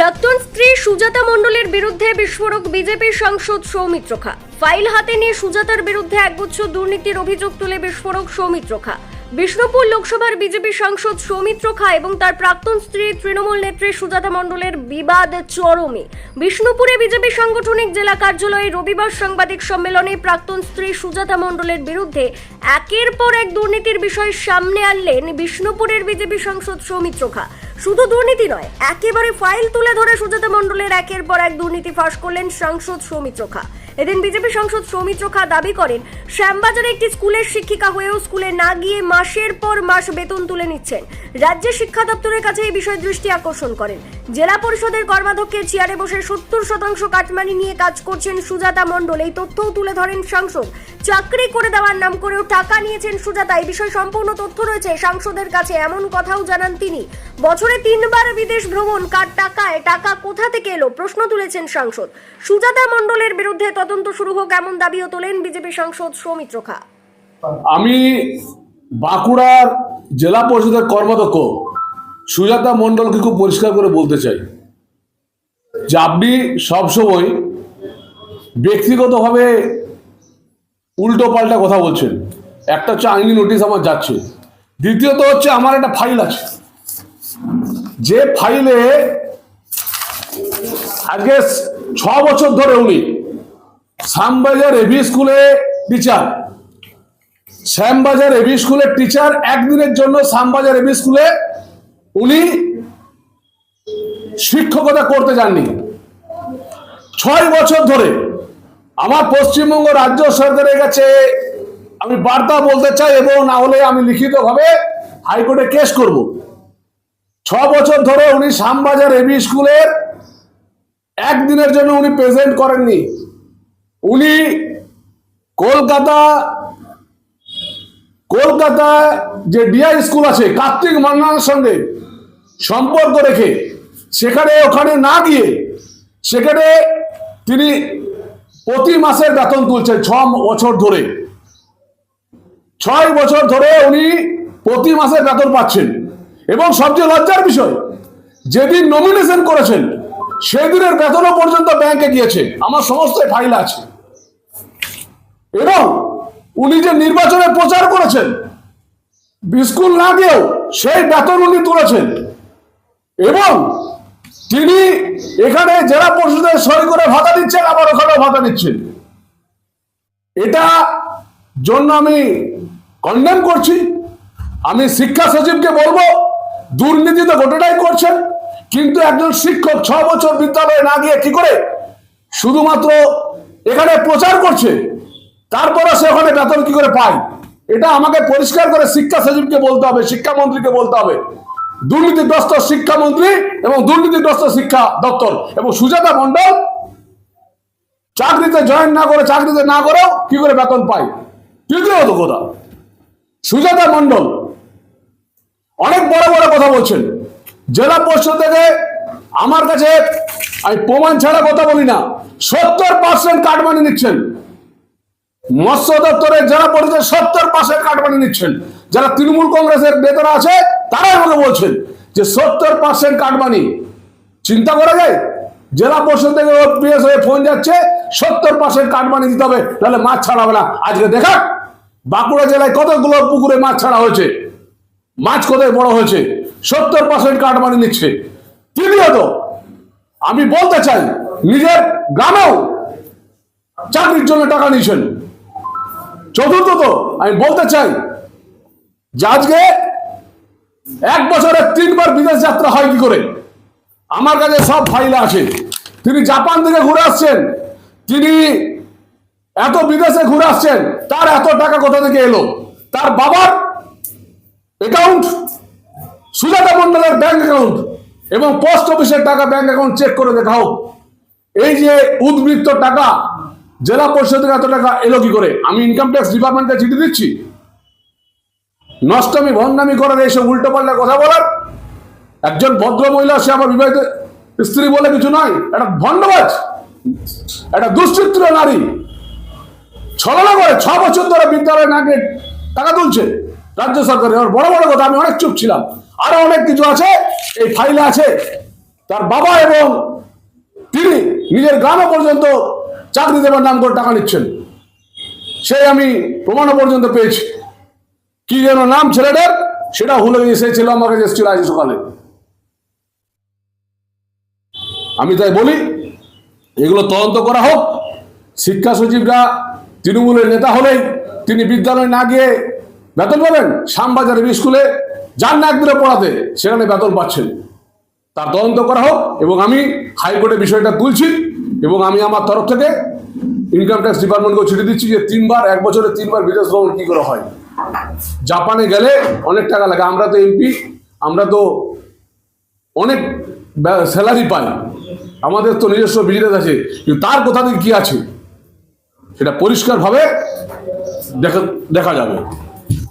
প্রাক্তন স্ত্রী সুজাতা মণ্ডলের বিরুদ্ধে বিস্ফোরক বিজেপির সাংসদ সৌমিত্র খা। ফাইল হাতে নিয়ে সুজাতার বিরুদ্ধে একগুচ্ছ দুর্নীতির অভিযোগ তুলে বিস্ফোরক সৌমিত্র খা। বিষ্ণুপুর লোকসভার বিজেপি সাংসদ সৌমিত্র খা এবং তার প্রাক্তন স্ত্রী তৃণমূল নেত্রী সুজাতা মণ্ডলের বিবাদ চরমে। বিষ্ণুপুরে বিজেপি সাংগঠনিক জেলা কার্যালয়ে রবিবার সাংবাদিক সম্মেলনে প্রাক্তন স্ত্রী সুজাতা মণ্ডলের বিরুদ্ধে একের পর এক দুর্নীতির বিষয় সামনে আনলেন বিষ্ণুপুরের বিজেপি সাংসদ সৌমিত্র খা। শুধু দুর্নীতি নয়, একেবারে ফাইল তুলে ধরে সুজাতা মণ্ডলের একের পর এক দুর্নীতি ফাঁস করলেন সাংসদ সৌমিত্র খা এদিন বিজেপি সাংসদ সৌমিত্র খা দাবি করেন, শ্যামবাজারে একটি স্কুলের শিক্ষিকা হয়েও স্কুলে না গিয়ে মাসের পর মাস বেতন তুলে নিচ্ছেন। রাজ্যের শিক্ষা দপ্তরের কাছে এই বিষয়ে দৃষ্টি আকর্ষণ করেন। জেলা পরিষদের কর্মাধ্যক্ষের চেয়ারে বসে সত্তর শতাংশ কাটমানি নিয়ে কাজ করছেন সুজাতা মণ্ডল। এই তথ্যও তুলে ধরেন সাংসদ। চাকরি করে দেওয়ার নাম করেও টাকা নিয়েছেন সুজাতা। এই বিষয়ে সম্পূর্ণ তথ্য রয়েছে সাংসদের কাছে। এমন কথাও জানান তিনি। বছরে তিনবার বিদেশ ভ্রমণ। কার টাকায়? টাকা কোথা থেকে এলো? প্রশ্ন তুলেছেন সাংসদ। সুজাতা মণ্ডলের বিরুদ্ধে তদন্ত শুরু হোক এমন দাবিও তোলেন বিজেপি সাংসদ সৌমিত্র খা। আমি বাঁকুড়ার জেলা পরিষদের কর্মাধ্যক্ষ। সুজাতা মণ্ডলকে খুব পরিষ্কার করে বলতে চাই যে আপনি সবসময় ব্যক্তিগতভাবে উল্টো পাল্টা কথা বলছেন। একটা হচ্ছে আইনি নোটিশ আমার যাচ্ছে। দ্বিতীয়ত হচ্ছে আমার একটা ফাইল আছে। যে ফাইলে আজকে ছ বছর ধরে উনি শ্যামবাজার এভি স্কুলে টিচার। শ্যামবাজার এবি স্কুলের টিচার একদিনের জন্য শ্যামবাজার এবি স্কুলে উনি শিক্ষকতা করতে যাননি। ছয় বছর ধরে আমার পশ্চিমবঙ্গ রাজ্য সরকারের কাছে আমি বার্তা বলতে চাই এবং না হলে আমি লিখিতভাবে হাইকোর্টে কেস করব। ছ বছর ধরে উনি শ্যামবাজার এবি স্কুলের একদিনের জন্য উনি প্রেজেন্ট করেননি। উনি কলকাতা কলকাতায় যে ডিআই স্কুল আছে, কার্তিক মান্নানের সঙ্গে সম্পর্ক রেখে সেখানে ওখানে না গিয়ে সেখানে তিনি প্রতি মাসের বেতন তুলছেন ছ বছর ধরে। ছয় বছর ধরে উনি প্রতি মাসের বেতন পাচ্ছেন। এবং সবচেয়ে লজ্জার বিষয়, যেদিন নমিনেশন করেছেন, সেদিনের বেতনও পর্যন্ত ব্যাংকে গিয়েছে। আমার সমস্ত ফাইল আছে। এবং উনি যে নির্বাচনে প্রচার করেছেন, বিস্কুল না দিয়েও সেই বেতন উনি তুলেছেন। এবং তিনি এখানে জেলা পরিষদের সই করে ভাতা দিচ্ছেন, আবার ওখানেও ভাতা দিচ্ছেন। এটা জন্য আমি কন্ডেম করছি। আমি শিক্ষা সচিবকে বলব দুর্নীতি তো গোটাটাই করছেন, কিন্তু একজন শিক্ষক ছ বছর বিদ্যালয়ে না গিয়ে কি করে শুধুমাত্র এখানে প্রচার করছে, তারপরে সে ওখানে বেতন কি করে পায়? এটা আমাকে পরিষ্কার করে শিক্ষা সচিবকে বলতে হবে, শিক্ষামন্ত্রীকে বলতে হবে। দুর্নীতিগ্রস্ত শিক্ষামন্ত্রী এবং দুর্নীতিগ্রস্ত শিক্ষা দপ্তর। এবং সুজাতা মণ্ডল, চাকরিতে জয়েন না করে, চাকরিতে না করেও কি করে বেতন পায়? তৃতীয়ত কথা, সুজাতা মণ্ডল অনেক বড় বড় কথা বলছেন। জেলা পরিষদ থেকে আমার কাছে আমি প্রমাণ ছাড়া কথা বলি না, সত্তর পার্সেন্ট কাটমানি নিচ্ছেন। মৎস্য দপ্তরের যারা পরিচয় সত্তর পার্সেন্ট কাটমানি নিচ্ছেন। যারা তৃণমূল কংগ্রেসের নেতারা আছে তারাই আমাকে বলছেন যে সত্তর পার্সেন্ট কাটমানি চিন্তা করা যায়? জেলা পরিষদ থেকে পিএস হয়ে ফোন যাচ্ছে, সত্তর পার্সেন্ট কাটমানি দিতে হবে, তাহলে মাছ ছাড়া হবে না। আজকে দেখা বাঁকুড়া জেলায় কতগুলো পুকুরে মাছ ছাড়া হয়েছে? মাছ কোথায় বড় হয়েছে? সত্তর পার্সেন্ট কাটমানি নিচ্ছে। তৃতীয়ত আমি বলতে চাই, নিজের গ্রামেও চাকরির জন্য টাকা নিয়েছেন। চতুর্থত আমি বলতে চাই যে আজকে এক বছরে তিনবার বিদেশ যাত্রা হয় কি করে? আমার কাছে সব ফাইল আছে। তিনি জাপান থেকে ঘুরে আসছেন। তিনি এত বিদেশে ঘুরে আসছেন, তার এত টাকা কোথা থেকে এলো? তার বাবার অ্যাকাউন্ট সুজাতা মন্ডলের ব্যাংক অ্যাকাউন্ট এবং পোস্ট অফিসের টাকা ব্যাংক অ্যাকাউন্ট চেক করে দেখা হোক এই যে উদ্বৃত্ত টাকা, জেলা পরিষদের এত টাকা এলো কি করে? আমি ইনকাম ট্যাক্স ডিপার্টমেন্টে চিঠি দিচ্ছি। নষ্টমী, ভণ্ডামি করার এইসব উল্টো পাল্টা কথা বলার একজন ভদ্র মহিলা, সে আমার বিবাহিত স্ত্রী বলে কিছু নয়, একটা ভণ্ডবাজ, একটা দুশ্চিত্র নারী, ছলনা করে ছ বছর ধরে বিদ্যালয়ে না গিয়ে টাকা তুলছে রাজ্য সরকারের। আর বড় বড় কথা, আমি অনেক চুপ ছিলাম। আরও অনেক কিছু আছে, এই ফাইলে আছে। তার বাবা এবং তিনি নিজের গ্রামে পর্যন্ত চাকরি দেবার নাম করে টাকা নিচ্ছেন। সেই আমি প্রমাণও পর্যন্ত পেয়েছি। কি যেন নাম ছেলেটার? সেটা ভুলে সেই ছেলে আমার কাছে এসেছিল আজ সকালে। আমি তাই বলি, এগুলো তদন্ত করা হোক। শিক্ষা সচিবরা তৃণমূলের নেতা হলেই তিনি বিদ্যালয়ে না গিয়ে বেতন পাবেন। শ্যামবাজারের স্কুলে যান না একদিনে পড়াতে, সেখানে বেতন পাচ্ছেন। তার তদন্ত করা হোক এবং আমি হাইকোর্টে বিষয়টা তুলছি এবং আমি আমার তরফ থেকে ইনকাম ট্যাক্স ডিপার্টমেন্টকে চিঠি দিচ্ছি যে তিনবার, এক বছরে তিনবার বিদেশ ভ্রমণ কী করে হয়। জাপানে গেলে অনেক টাকা লাগে। আমরা তো এমপি আমরা তো অনেক স্যালারি পাই। আমাদের তো নিজস্ব বিজনেস আছে। কিন্তু তার কোথা থেকে কি আছে? সেটা পরিষ্কারভাবে দেখা দেখা যাবে।